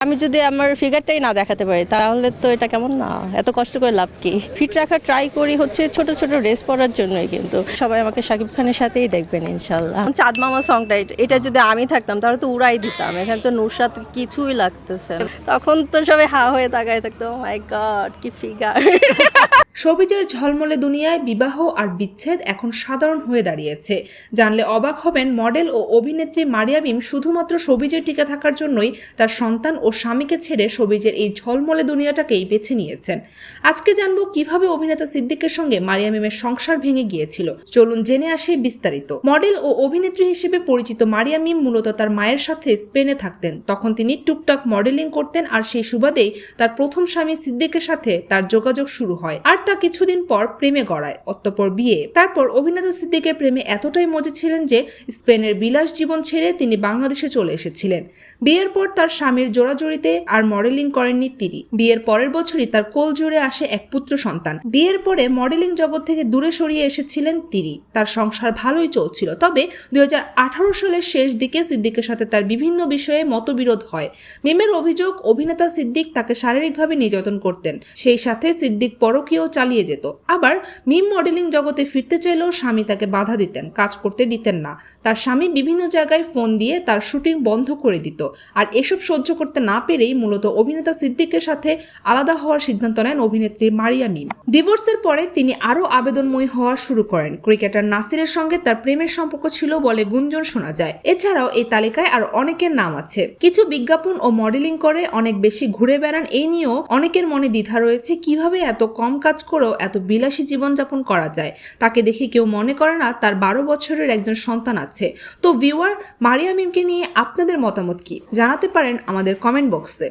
আমি যদি আমার ফিগারটাই না দেখাতে পারি, তাহলে তো এটা কেমন না? এত কষ্ট করে লাভ কি? ফিট রাখা ট্রাই করি হচ্ছে ছোট ছোট ড্রেস পরার জন্যই কিন্তু। সবাই আমাকে শাকিব খানের সাথেই দেখবেন ইনশাল্লাহ চাঁদ মামা সংটা এটা- যদি আমি থাকতাম, তাহলে তো উড়াই দিতাম। এখানে তো নুরসাদ কিছুই লাগতেছে তখন তো সবাই হা হয়ে তাকায় থাকতো মাই গড কি ফিগার সবিজের ঝলমলে দুনিয়ায় বিবাহ আর বিচ্ছেদ এখন সাধারণ হয়ে দাঁড়িয়েছে। জানলে অবাক হবেন মডেল ও অভিনেত্রী মারিয়া মিম শুধুমাত্র সবিজের টিকে থাকার জন্যই তার সন্তান ও স্বামীকে ছেড়ে সবিজের এই ঝলমলে দুনিয়াটাকেই বেছে নিয়েছেন। আজকে জানব কীভাবে অভিনেতা সিদ্দিকের সঙ্গে মারিয়া মিমের সংসার ভেঙে গিয়েছিল। চলুন জেনে আসি বিস্তারিত। মডেল ও অভিনেত্রী হিসেবে পরিচিত মারিয়া মিম মূলত তার মায়ের সাথে স্পেনে থাকতেন। তখন তিনি টুকটাক মডেলিং করতেন আর সেই সুবাদেই তার প্রথম স্বামী সিদ্দিকের সাথে তার যোগাযোগ শুরু হয়। আর তা কিছুদিন পর প্রেমে গড়ায়, অতঃপর বিয়ে। তারপর অভিনেতা সিদ্দিকের প্রেমে এতটাই মজে ছিলেন যে, স্পেনের বিলাস জীবন ছেড়ে তিনি বাংলাদেশে চলে এসেছিলেন। বিয়ের পর তার স্বামীর জোড়াজড়িতে আর মডেলিং করেননি তিনি। বিয়ের পরের বছরই তার কোল জুড়ে আসে এক পুত্র সন্তান। বিয়ের পরে মডেলিং জগৎ থেকে দূরে সরিয়ে এসেছিলেন তিনি। তার সংসার ভালোই চলছিল, তবে দুই হাজার আঠারো সালের শেষ দিকে সিদ্দিকের সাথে তার বিভিন্ন বিষয়ে মতবিরোধ হয়। মিমের অভিযোগ, অভিনেতা সিদ্দিক তাকে শারীরিকভাবে নির্যাতন করতেন। সেই সাথে সিদ্দিক পরকীয় চালিয়ে যেত। আবার মিম মডেলিং জগতে ফিরতে চাইলেও স্বামী তাকে বাধা দিতেন, কাজ করতে দিতেন না। তার স্বামী বিভিন্ন জায়গায় ফোন দিয়ে তার শুটিং বন্ধ করে দিত। আর এসব সহ্য করতে না পেরেই মূলত অভিনেতা সিদ্দিকের সাথে আলাদা হওয়ার সিদ্ধান্ত নেন অভিনেত্রী মারিয়া মিম। ডিভোর্সের পরে তিনি আরও আবেদনময়ী হওয়া শুরু করেন। ক্রিকেটার নাসিরের সঙ্গে তার প্রেমের সম্পর্ক ছিল বলে গুঞ্জন শোনা যায়। এছাড়াও এই তালিকায় আর অনেকের নাম আছে। কিছু বিজ্ঞাপন ও মডেলিং করে অনেক বেশি ঘুরে বেড়ান, এই নিয়েও অনেকের মনে দ্বিধা রয়েছে, কীভাবে এত কম কাজ করেও এত বিলাসী জীবনযাপন করা যায়, তাকে দেখে কেউ মনে করে না তার বারো বছরের একজন সন্তান আছে। তো ভিউয়ার মারিয়া মিমকে নিয়ে আপনাদের মতামত কি? জানাতে পারেন আমাদের কমেন্ট বক্সে